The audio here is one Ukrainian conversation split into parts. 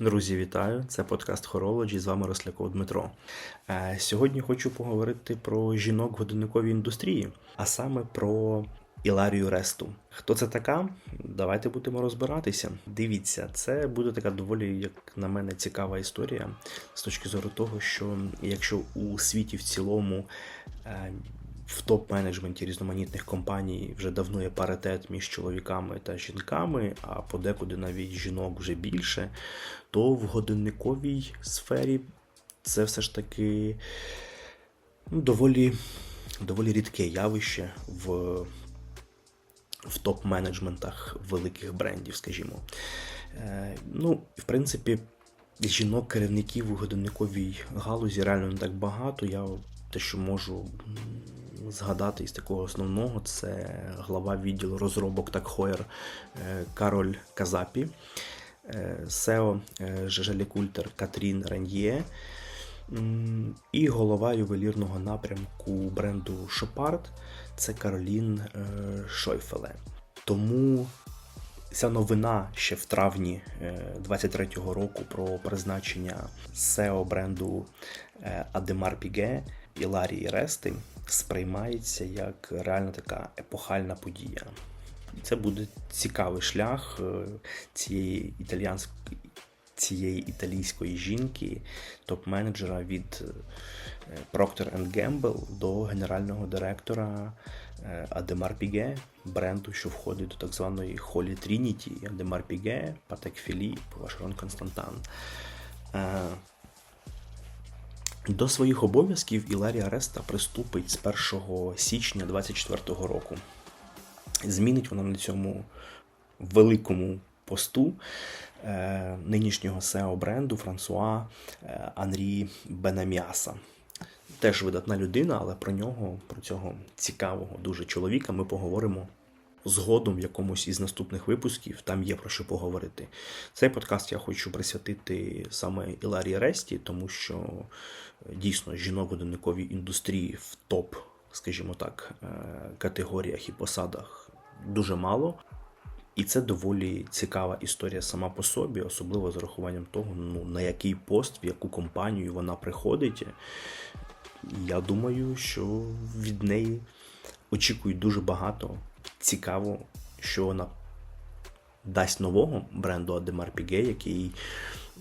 Друзі, вітаю! Це подкаст Horology, з вами Росляков Дмитро. Е, Сьогодні хочу поговорити про жінок в годинниковій індустрії, а саме про Іларію Ресту. Хто це така? Давайте будемо розбиратися. Дивіться, це буде така доволі, як на мене, цікава історія з точки зору того, що якщо у світі в цілому е, в топ-менеджменті різноманітних компаній вже давно є паритет між чоловіками та жінками, а подекуди навіть жінок вже більше, то в годинниковій сфері це все ж таки ну, доволі, доволі рідке явище в, в топ-менеджментах великих брендів, скажімо. Е, ну, в принципі, жінок-керівників у годинниковій галузі реально не так багато. Я те, що можу згадати із такого основного, це глава відділу розробок Такхоєр е, Кароль Казапі, е, SEO е, Жежелі Культер Катрін м, і голова ювелірного напрямку бренду Шопард. Це Каролін Шойфеле. Тому Ця новина ще в травні 23-го року про призначення SEO бренду Адемар Піге і Ларії Рести сприймається як реально така епохальна подія. Це буде цікавий шлях е, цієї італіянської цієї італійської жінки, топ-менеджера від е, Procter Gamble до генерального директора Адемар Піге, бренду, що входить до так званої Holy Trinity, Адемар Піге, Патек Філіп, Вашерон Константан. До своїх обов'язків Іларія Реста приступить з 1 січня 2024 року. Змінить вона на цьому великому посту е, нинішнього SEO бренду Франсуа е, Анрі Бенаміаса. Теж видатна людина, але про нього, про цього цікавого дуже чоловіка, ми поговоримо згодом в якомусь із наступних випусків. Там є про що поговорити. Цей подкаст я хочу присвятити саме Іларії Ресті, тому що е, дійсно жінок годинниковій індустрії в топ, скажімо так, е, категоріях і посадах дуже мало. І це доволі цікава історія сама по собі, особливо з урахуванням того, ну, на який пост, в яку компанію вона приходить. Я думаю, що від неї очікують дуже багато цікаво, що вона дасть нового бренду Адемар Піге, який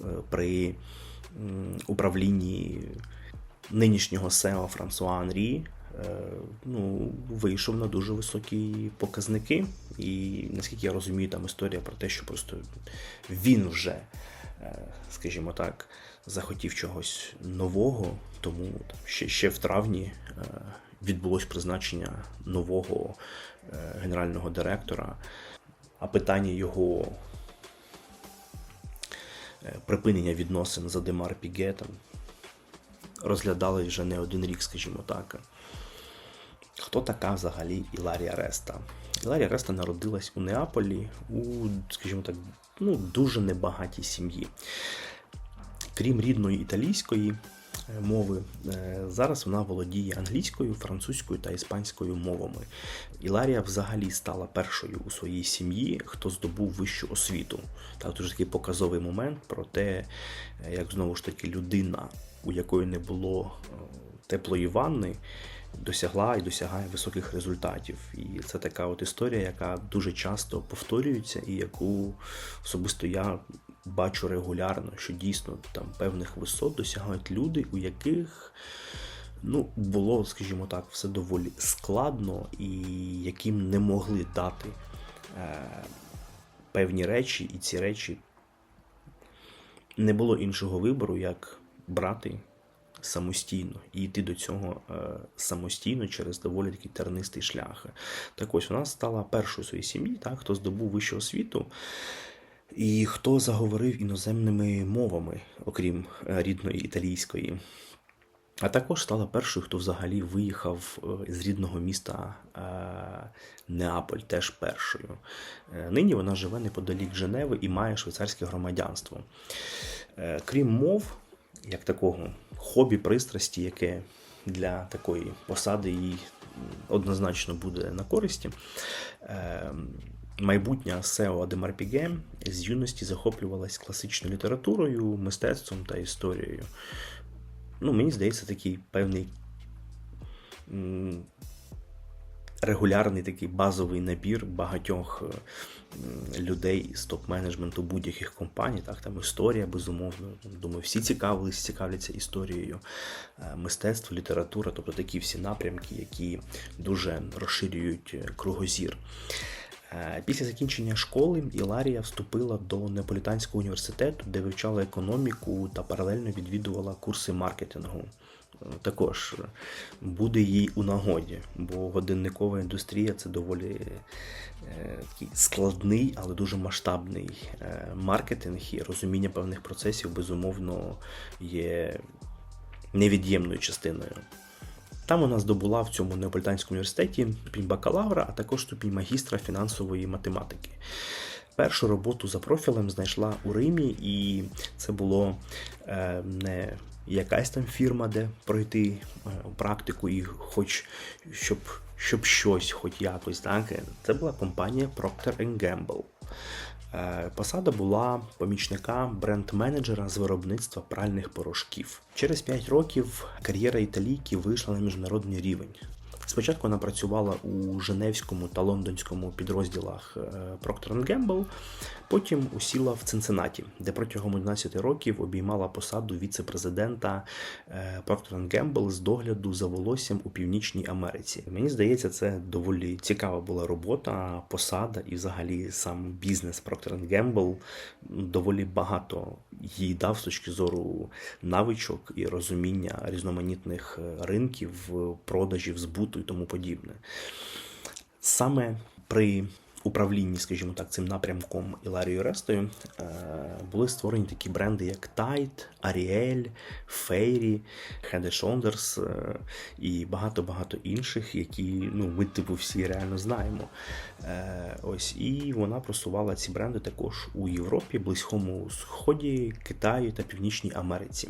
е, при управлінні нинішнього SEO Франсуа Анрі е, ну, вийшов на дуже високі показники. І наскільки я розумію, там історія про те, що просто він вже, е, скажімо так, захотів чогось нового, тому ще, ще в травні відбулось призначення нового генерального директора, а питання його е, припинення відносин з Адемар Піге там розглядали вже не один рік, скажімо так. Хто така взагалі Іларія Реста? Іларія Реста народилась у Неаполі у, скажімо так, ну, дуже небагатій сім'ї. Крім рідної італійської е, мови, е, зараз вона володіє англійською, французькою та іспанською мовами. Іларія взагалі стала першою у своїй сім'ї, хто здобув вищу освіту. Так, дуже такий показовий момент про те, е, як знову ж таки людина, у якої не було е, теплої ванни, досягла і досягає високих результатів. І це така от історія, яка дуже часто повторюється, і яку особисто я бачу регулярно, що дійсно там певних висот досягають люди, у яких ну, було, скажімо так, все доволі складно, і яким не могли дати е, певні речі, і ці речі не було іншого вибору, як брати самостійно і йти до цього е, самостійно через доволі такий тернистий шлях. Так ось вона стала першою своїй сім'ї, хто здобув вищу освіту. І хто заговорив іноземними мовами, окрім е, рідної італійської. А також стала першою, хто взагалі виїхав е, з рідного міста е, Неаполь, теж першою. Нині вона живе неподалік Женеви і має швейцарське громадянство. Крім мов, як такого хобі, пристрасті, яке для такої посади їй однозначно буде на користі. Майбутня Адемар Піге з юності захоплювалась класичною літературою, мистецтвом та історією. Ну, мені здається, такий певний регулярний такий базовий набір багатьох е, людей з топ-менеджменту будь-яких компаній. Так, там історія, безумовно. Думаю, всі цікавились, цікавляться історією, е, мистецтво, література, тобто такі всі напрямки, які дуже розширюють е, кругозір. Е, Після закінчення школи Іларія вступила до Неаполітанського університету, де вивчала економіку та паралельно відвідувала курси маркетингу. Е, Також буде їй у нагоді, бо годинникова індустрія це доволі е, такий складний, але дуже масштабний маркетинг і розуміння певних процесів, безумовно, є невід'ємною частиною. Там вона здобула в цьому Неаполітанському університеті ступінь бакалавра, а також ступінь магістра фінансової математики. Першу роботу за профілем знайшла у Римі, і це було е, не якась там фірма, де пройти е, практику, і хоч щоб, щоб щось, хоч якось, так. Це була компанія Procter Gamble. Е, Посада була помічника бренд-менеджера з виробництва пральних порошків. Через 5 років кар'єра італійки вийшла на міжнародний рівень. Спочатку вона працювала у Женевському та Лондонському підрозділах е, Procter Gamble, потім усіла в Цинциннаті, де протягом 11 років обіймала посаду віце-президента е, Procter Gamble з догляду за волоссям у Північній Америці. Мені здається, це доволі цікава була робота, посада і взагалі сам бізнес Procter Gamble доволі багато їй дав з точки зору навичок і розуміння різноманітних е, ринків, продажів, збуту і тому подібне. Саме при управлінні, скажімо так, цим напрямком Іларією Рестою е, були створені такі бренди, як Tide, Ariel, Fairy, Head Shoulders е, і багато-багато інших, які ну, ми типу всі реально знаємо. Е, Ось і вона просувала ці бренди також у Європі, Близькому Сході, Китаї та Північній Америці.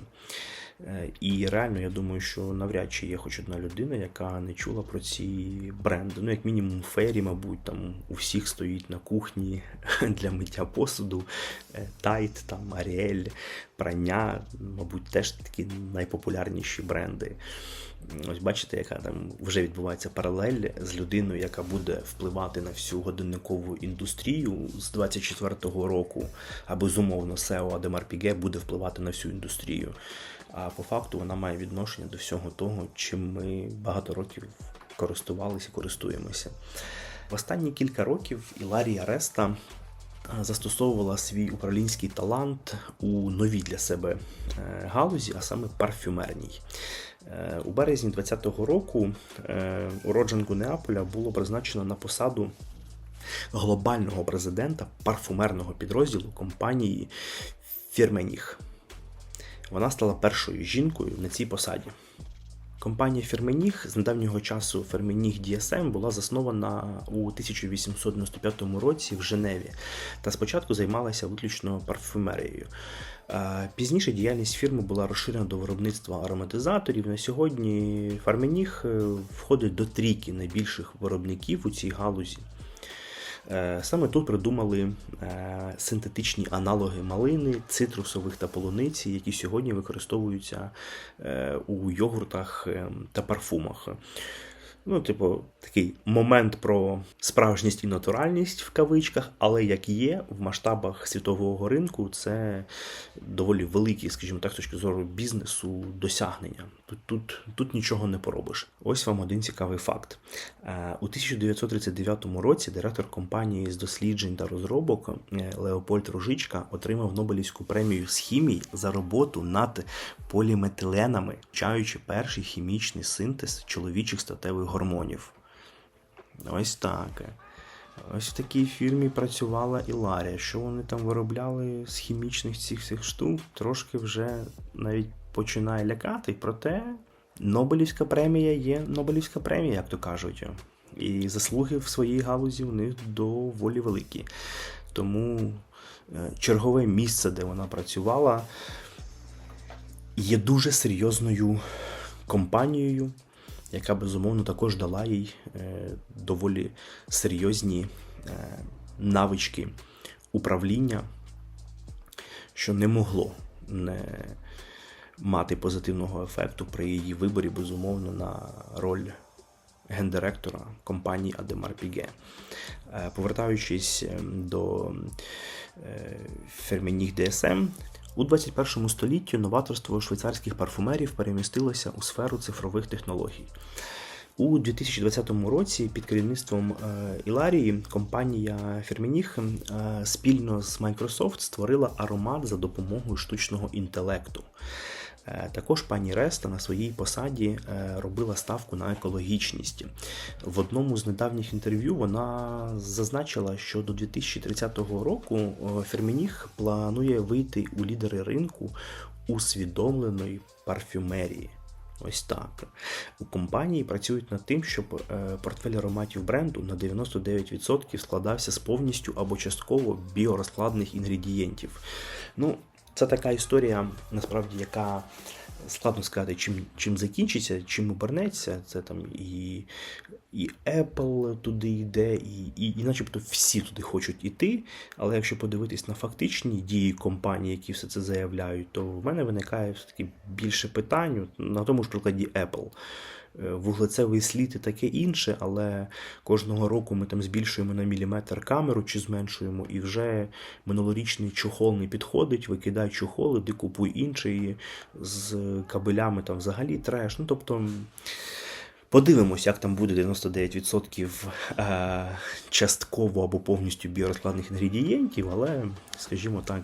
Е, І реально, я думаю, що навряд чи є хоч одна людина, яка не чула про ці бренди. Ну, як мінімум, фері, мабуть, там у всіх стоїть на кухні для миття посуду, Е, Тайт, там Аріель, прання, мабуть, теж такі найпопулярніші бренди. Ось бачите, яка там вже відбувається паралель з людиною, яка буде впливати на всю годинникову індустрію з 24-го року, а безумовно SEO Адемар Піге буде впливати на всю індустрію. А по факту вона має відношення до всього того, чим ми багато років користувалися і користуємося. В останні кілька років Іларія Реста е, застосовувала свій управлінський талант у новій для себе е, галузі, а саме парфюмерній. Е, У березні 2020 року е, уродженку Неаполя було призначено на посаду глобального президента парфумерного підрозділу компанії Фірменіх. Вона стала першою жінкою на цій посаді. Компанія Ферменіг з недавнього часу Ферменіг DSM була заснована у 1895 році в Женеві та спочатку займалася виключно парфюмерією. Е, Пізніше діяльність фірми була розширена до виробництва ароматизаторів. На сьогодні Фарменіх е, входить до трійки найбільших виробників у цій галузі. Е, Саме тут придумали е, синтетичні аналоги малини, цитрусових та полуниці, які сьогодні використовуються е, у йогуртах та парфумах. Ну, типу, такий момент про справжність і натуральність в кавичках, але як є в масштабах світового ринку, це доволі великі, скажімо так, з точки зору бізнесу досягнення. Тут, тут, тут нічого не поробиш. Ось вам один цікавий факт. Е, У 1939 році директор компанії з досліджень та розробок е, Леопольд Ружичка отримав Нобелівську премію з хімії за роботу над поліметиленами, вчаючи перший хімічний синтез чоловічих статевих гормонів. Ось так. Ось в такій фірмі працювала Іларія. Що вони там виробляли з хімічних цих всіх штук, трошки вже навіть починає лякати. Проте Нобелівська премія є Нобелівська премія, як то кажуть. І заслуги в своїй галузі у них доволі великі. Тому е, чергове місце, де вона працювала, є дуже серйозною компанією, яка безумовно також дала їй е, доволі серйозні е, навички управління, що не могло не мати позитивного ефекту при її виборі, безумовно, на роль гендиректора компанії Адемар Піге. Повертаючись ем, до е, Ферменіх ДСМ, у 21 столітті новаторство швейцарських парфумерів перемістилося у сферу цифрових технологій. У 2020 році під керівництвом е, Іларії компанія Ферменіх е, спільно з Microsoft створила аромат за допомогою штучного інтелекту. Е, Також пані Реста на своїй посаді е, робила ставку на екологічність. В одному з недавніх інтерв'ю вона зазначила, що до 2030 року е, планує вийти у лідери ринку усвідомленої парфюмерії. Ось так. У компанії працюють над тим, щоб портфель ароматів бренду на 99% складався з повністю або частково біорозкладних інгредієнтів. Ну, це така історія, насправді, яка складно сказати, чим, чим закінчиться, чим обернеться. Це там і, і Apple туди йде, і, і, і начебто всі туди хочуть іти. Але якщо подивитись на фактичні дії компаній, які все це заявляють, то в мене виникає все-таки більше питань на тому ж прикладі Apple. Е, Вуглецевий слід і таке інше, але кожного року ми там збільшуємо на міліметр камеру чи зменшуємо, і вже минулорічний чохол не підходить, викидай чохол, іди купуй інший з кабелями там взагалі треш. Ну тобто. Подивимось, як там буде 99% е, частково або повністю біорозкладних інгредієнтів, але, скажімо так,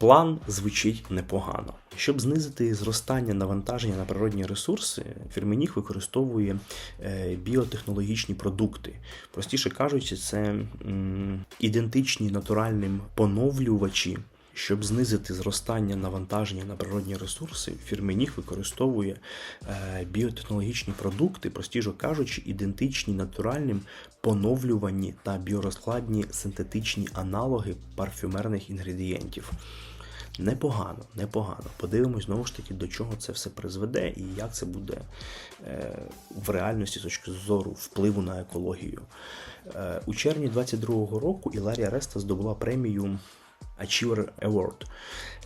план звучить непогано. Щоб знизити зростання навантаження на природні ресурси, Фірменіх використовує е, біотехнологічні продукти. Простіше кажучи, це ідентичні натуральним поновлювачі. Щоб знизити зростання навантаження на природні ресурси, Фірменіх використовує е, біотехнологічні продукти, простіше кажучи, ідентичні натуральним поновлювані та біорозкладні синтетичні аналоги парфюмерних інгредієнтів. Непогано, непогано. Подивимось знову ж таки, до чого це все призведе і як це буде е, в реальності з точки зору впливу на екологію. Е, у червні 2022 року Іларія Реста здобула премію Achiever Award.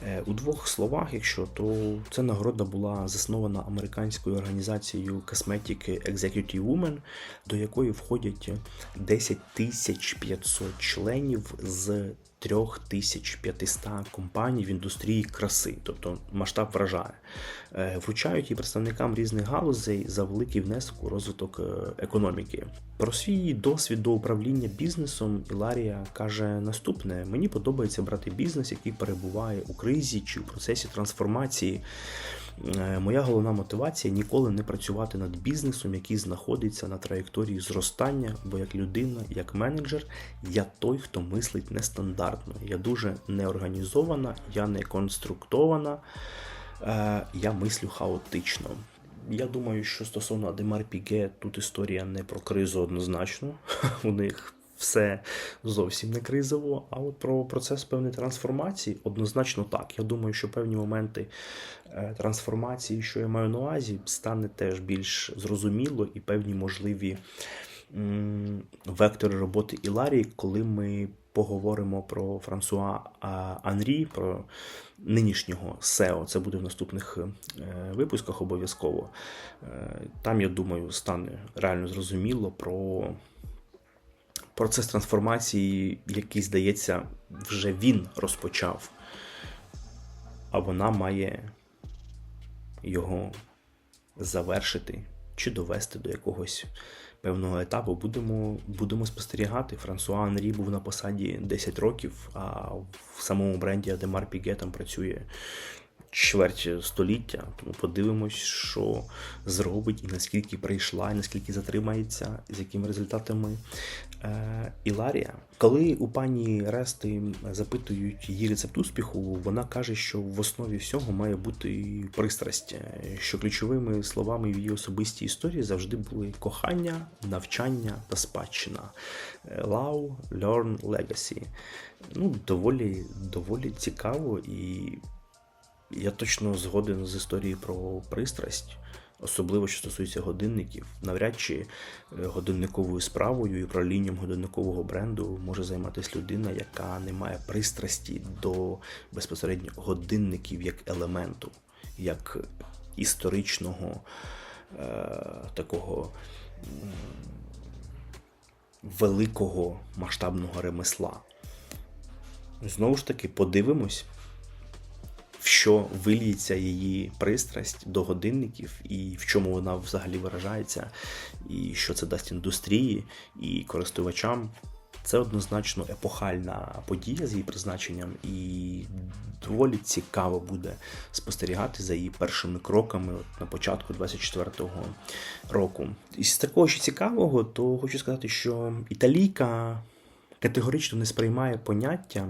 Е, У двох словах, якщо то ця нагорода була заснована американською організацією Cosmetic Executive Women, до якої входять 10 500 членів з 3500 компаній в індустрії краси, тобто масштаб вражає. Е, Вручають і представникам різних галузей за великий внесок у розвиток е, економіки. Про свій досвід до управління бізнесом Іларія каже наступне: мені подобається брати бізнес, який перебуває у кризі чи в процесі трансформації. Е, Моя головна мотивація ніколи не працювати над бізнесом, який знаходиться на траєкторії зростання, бо як людина, як менеджер, я той, хто мислить нестандартно. Я дуже неорганізована, я не конструктована, е, я мислю хаотично. Я думаю, що стосовно Адемар Піге, тут історія не про кризу однозначно. У них все зовсім не кризово. А от про процес певної трансформації однозначно так. Я думаю, що певні моменти е, трансформації, що я маю на увазі, стане теж більш зрозуміло і певні можливі вектори роботи Іларії, коли ми поговоримо про Франсуа Анрі, про нинішнього SEO. Це буде в наступних е, випусках обов'язково. Е, Там, я думаю, стане реально зрозуміло про процес трансформації, який, здається, вже він розпочав, а вона має його завершити чи довести до якогось певного етапу. Будемо, будемо спостерігати. Франсуа Анрі був на посаді 10 років, а в самому бренді Адемар Піге там працює чверть століття. Тому подивимось, що зробить і наскільки прийшла, і наскільки затримається, з якими результатами е, Іларія. Коли у пані Рести запитують її рецепт успіху, вона каже, що в основі всього має бути пристрасть, що ключовими словами в її особистій історії завжди були кохання, навчання та спадщина. Love, learn, legacy. Ну, доволі, доволі цікаво і я точно згоден з історією про пристрасть. Особливо, що стосується годинників, навряд чи е, годинниковою справою і управлінням годинникового бренду може займатися людина, яка не має пристрасті до безпосередньо годинників як елементу, як історичного е, такого великого масштабного ремесла. Знову ж таки, подивимось, в що виліється її пристрасть до годинників, і в чому вона взагалі виражається, і що це дасть індустрії і користувачам. Це однозначно епохальна подія з її призначенням, і доволі цікаво буде спостерігати за її першими кроками на початку 24-го року. Із такого що цікавого, то хочу сказати, що італійка категорично не сприймає поняття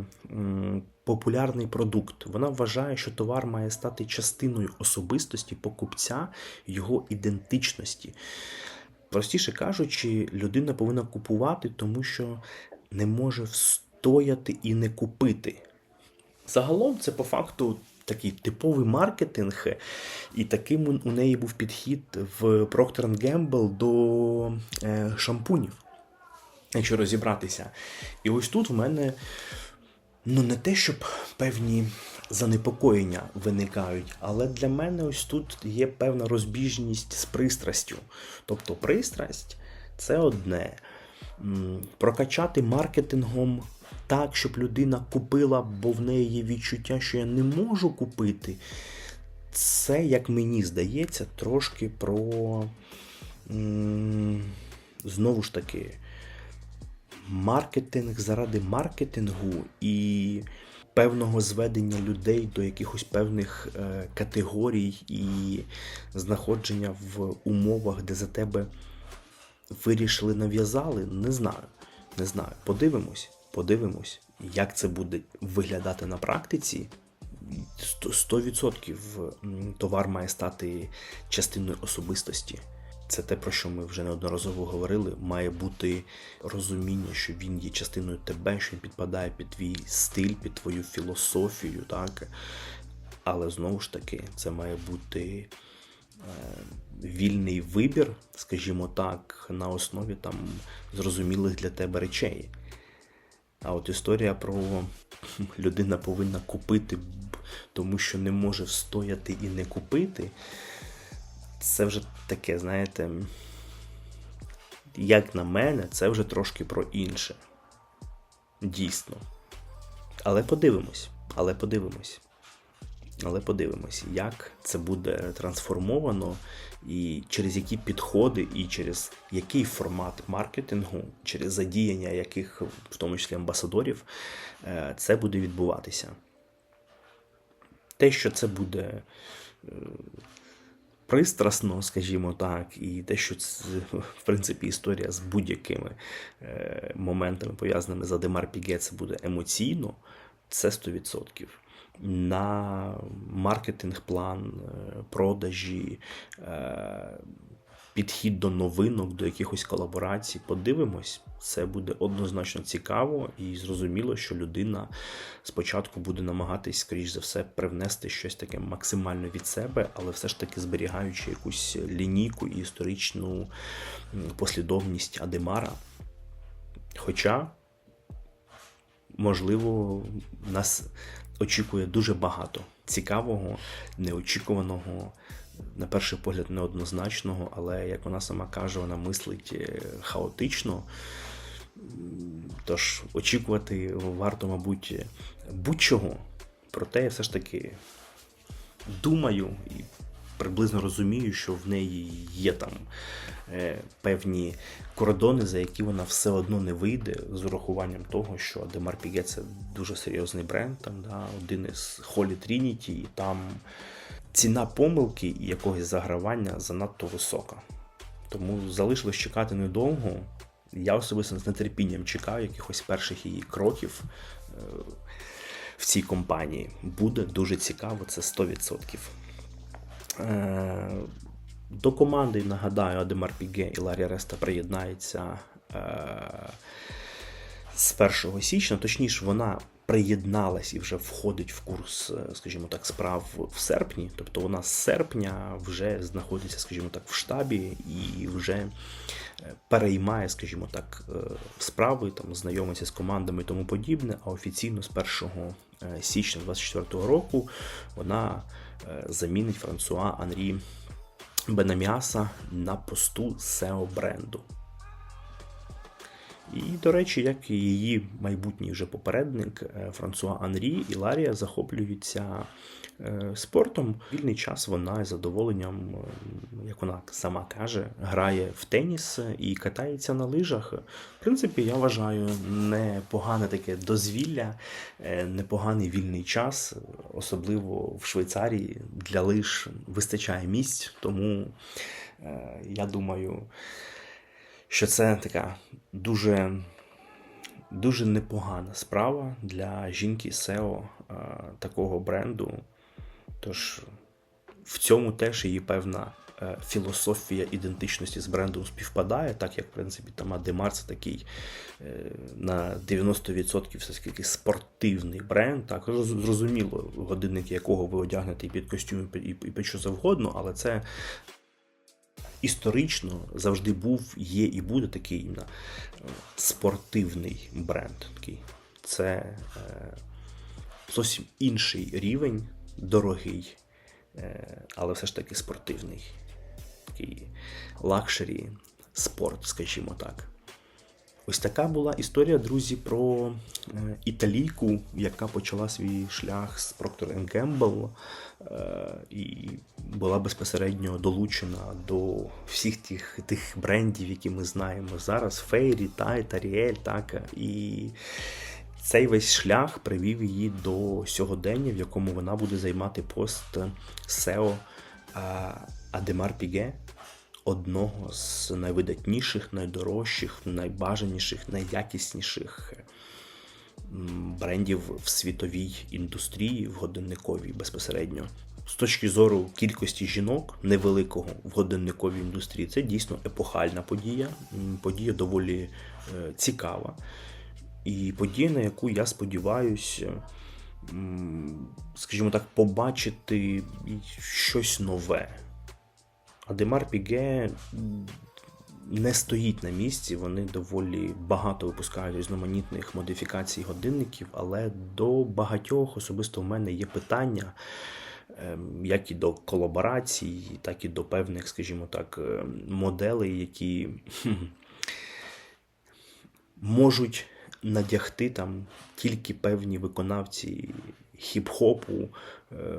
популярний продукт. Вона вважає, що товар має стати частиною особистості покупця, його ідентичності. Простіше кажучи, людина повинна купувати, тому що не може встояти і не купити. Загалом це по факту такий типовий маркетинг, і таким у неї був підхід в Procter Gamble до е, шампунів, якщо розібратися. І ось тут в мене ну не те, щоб певні занепокоєння виникають, але для мене ось тут є певна розбіжність з пристрастю. Тобто пристрасть це одне. Прокачати маркетингом так, щоб людина купила, бо в неї є відчуття, що я не можу купити. Це, як мені здається, трошки про знову ж таки маркетинг заради маркетингу і певного зведення людей до якихось певних е, категорій і знаходження в умовах, де за тебе вирішили нав'язали, не знаю. Не знаю. Подивимось, подивимось, як це буде виглядати на практиці. Сто- 100% товар має стати частиною особистості. Це те, про що ми вже неодноразово говорили. Має бути розуміння, що він є частиною тебе, що він підпадає під твій стиль, під твою філософію, так? Але знову ж таки, це має бути е, вільний вибір, скажімо так, на основі там зрозумілих для тебе речей. А от історія про людина повинна купити, тому що не може встояти і не купити. Це вже таке, знаєте, як на мене, це вже трошки про інше. Дійсно. Але подивимось. Але подивимось. Але подивимось, як це буде трансформовано, і через які підходи, і через який формат маркетингу, через задіяння яких, в тому числі амбасадорів, е, це буде відбуватися. Те, що це буде е, пристрасно, скажімо так, і те, що це, в принципі, історія з будь-якими е, моментами, пов'язаними з Адемар Піге, це буде емоційно, це 100%. На маркетинг план, е, продажі, е, підхід до новинок, до якихось колаборацій. Подивимось, це буде однозначно цікаво і зрозуміло, що людина спочатку буде намагатись, скоріш за все, привнести щось таке максимально від себе, але все ж таки зберігаючи якусь лінійку і історичну послідовність Адемара. Хоча, можливо, нас очікує дуже багато цікавого, неочікуваного, на перший погляд, неоднозначного, але як вона сама каже, вона мислить е, хаотично. Тож очікувати варто, мабуть, будь-чого. Проте я все ж таки думаю і приблизно розумію, що в неї є там е, певні кордони, за які вона все одно не вийде, з урахуванням того, що Демар Піге це дуже серйозний бренд, там, да, один із Холі Трініті, і там ціна помилки і якогось загравання занадто висока. Тому залишилось чекати недовго. Я особисто з нетерпінням чекаю якихось перших її кроків е, в цій компанії. Буде дуже цікаво, це 100%. Е, До команди, нагадаю, Адемар Піге і Ларі Реста приєднаються е, з 1 січня. Точніше, вона приєдналась і вже входить в курс, е, скажімо так, справ в серпні. Тобто вона з серпня вже знаходиться, скажімо так, в штабі і вже е, переймає, скажімо так, е, справи, там знайомиться з командами і тому подібне. А офіційно з 1 січня 2024 року вона замінить Франсуа Анрі Бенаміаса на посту SEO бренду. І, до речі, як і її майбутній вже попередник е, Франсуа Анрі і Ларія захоплюються е, спортом. Вільний час вона з задоволенням, е, як вона сама каже, грає в теніс і катається на лижах. В принципі, я вважаю непогане таке дозвілля, непоганий вільний час, особливо в Швейцарії для лиж вистачає місць, тому я думаю що це така дуже дуже непогана справа для жінки SEO а, такого бренду. Тож в цьому теж її певна е, філософія ідентичності з брендом співпадає, так як в принципі там Адемар це такий е, на 90% все таки спортивний бренд. Так, зрозуміло, годинники якого ви одягнете і під костюм, і під що завгодно, але це історично завжди був, є і буде такий іменно е, спортивний бренд. Такий. Це е, зовсім інший рівень, дорогий, е, але все ж таки спортивний. Такий лакшері спорт, скажімо так. Ось така була історія, друзі, про е, італійку, яка почала свій шлях з Procter Gamble е, і була безпосередньо долучена до всіх тих тих брендів, які ми знаємо зараз: Фейрі, Тайт, Аріель, так і. Цей весь шлях привів її до сьогодення, в якому вона буде займати пост SEO Адемар Піге, одного з найвидатніших, найдорожчих, найбажаніших, найякісніших брендів в світовій індустрії, в годинниковій безпосередньо. З точки зору кількості жінок невеликого в годинниковій індустрії, це дійсно епохальна подія. Подія доволі е, цікава. І подія, на яку я сподіваюся, скажімо так, побачити щось нове. Адемар Піге не стоїть на місці, вони доволі багато випускають різноманітних модифікацій годинників, але до багатьох особисто в мене є питання. Ем, як і до колаборацій, так і до певних, скажімо так, ем, моделей, які можуть надягти там тільки певні виконавці хіп-хопу е,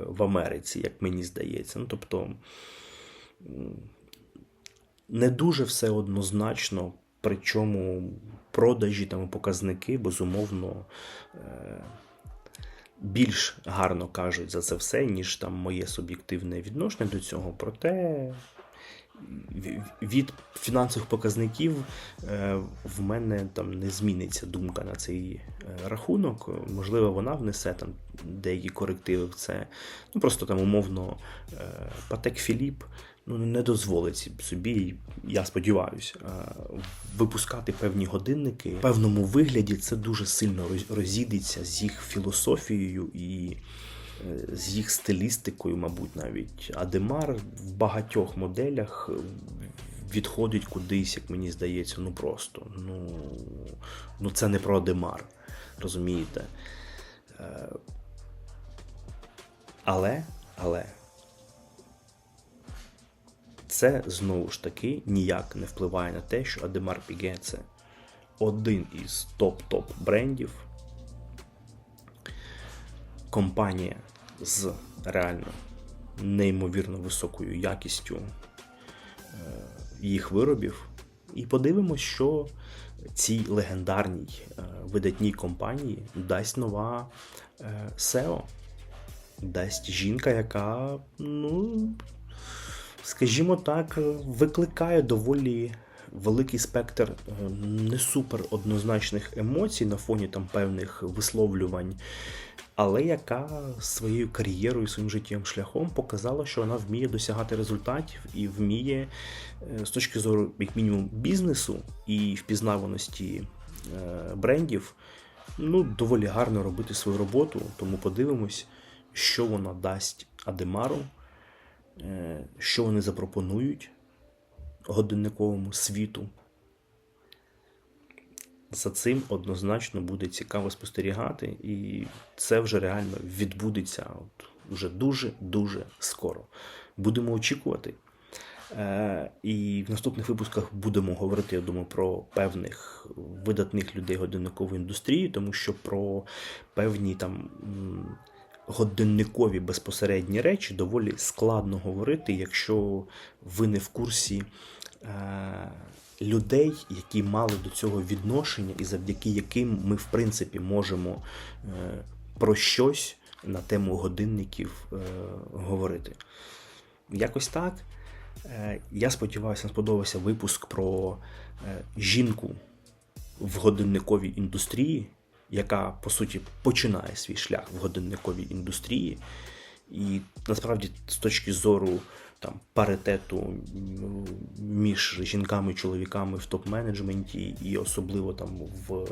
в Америці, як мені здається. Ну, тобто не дуже все однозначно, причому продажі там показники, безумовно, е, більш гарно кажуть за це все, ніж там моє суб'єктивне відношення до цього. Проте від фінансових показників е, в мене там не зміниться думка на цей е, рахунок. Можливо, вона внесе там деякі корективи в це. Ну просто там умовно Патек Філіп ну, не дозволить собі, я сподіваюся, випускати певні годинники в певному вигляді. Це дуже сильно розійдеться з їх філософією і е, з їх стилістикою, мабуть, навіть. Адемар в багатьох моделях відходить кудись, як мені здається, ну просто. Ну, ну це не про Адемар, розумієте? Е, але, але. Це знову ж таки ніяк не впливає на те, що Адемар Піге це один із топ-топ брендів. Компанія з реально неймовірно високою якістю е, їх виробів. І подивимось, що цій легендарній е, видатній компанії дасть нова SEO. Е, дасть жінка, яка, ну, скажімо так, викликає доволі великий спектр е, не супер однозначних емоцій на фоні там певних висловлювань, але яка своєю кар'єрою, своїм життєвим шляхом показала, що вона вміє досягати результатів і вміє е, з точки зору, як мінімум, бізнесу і впізнаваності е, брендів. ну, доволі гарно робити свою роботу, тому подивимось, що вона дасть Адемару, що вони запропонують годинниковому світу. За цим однозначно буде цікаво спостерігати, і це вже реально відбудеться от вже дуже-дуже скоро. Будемо очікувати. Е, і в наступних випусках будемо говорити, я думаю, про певних видатних людей годинникової індустрії, тому що про певні там годинникові безпосередні речі доволі складно говорити, якщо ви не в курсі е, людей, які мали до цього відношення, і завдяки яким ми, в принципі, можемо е, про щось на тему годинників е, говорити. Якось так. Я сподіваюся, вам сподобався випуск про жінку в годинниковій індустрії, яка по суті починає свій шлях в годинниковій індустрії. І насправді, з точки зору там паритету між жінками і чоловіками в топ-менеджменті, і особливо там в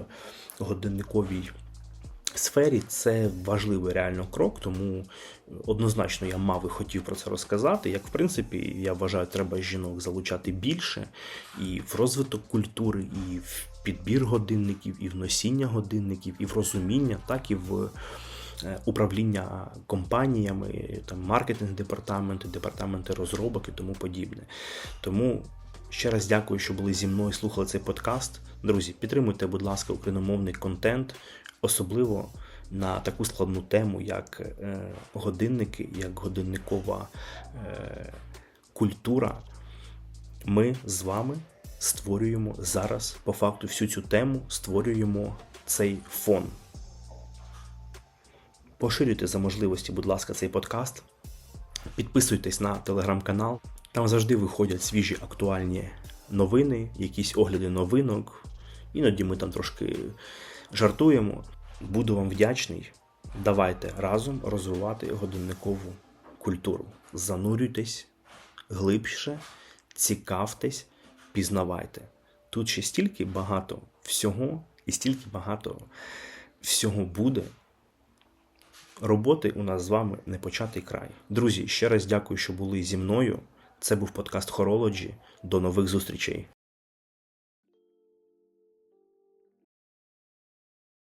годинниковій сфері, це важливий реально крок, тому однозначно я мав і хотів про це розказати. Як в принципі, я вважаю, треба жінок залучати більше і в розвиток культури, і в підбір годинників, і в носіння годинників, і в розуміння, так і в е, управління компаніями, там маркетинг департаменти, департаменти розробок і тому подібне. Тому ще раз дякую, що були зі мною, слухали цей подкаст. Друзі, підтримуйте, будь ласка, україномовний контент, особливо на таку складну тему, як е, годинники, як годинникова е, культура. Ми з вами створюємо зараз по факту всю цю тему, створюємо цей фон. Поширюйте за можливості, будь ласка, цей подкаст. Підписуйтесь на телеграм-канал. Там завжди виходять свіжі актуальні новини, якісь огляди новинок. Іноді ми там трошки жартуємо. Буду вам вдячний. Давайте разом розвивати годинникову культуру. Занурюйтесь глибше, цікавтесь, пізнавайте. Тут ще стільки багато всього і стільки багато всього буде. Роботи у нас з вами не початий край. Друзі, ще раз дякую, що були зі мною. Це був подкаст Хорологі. До нових зустрічей.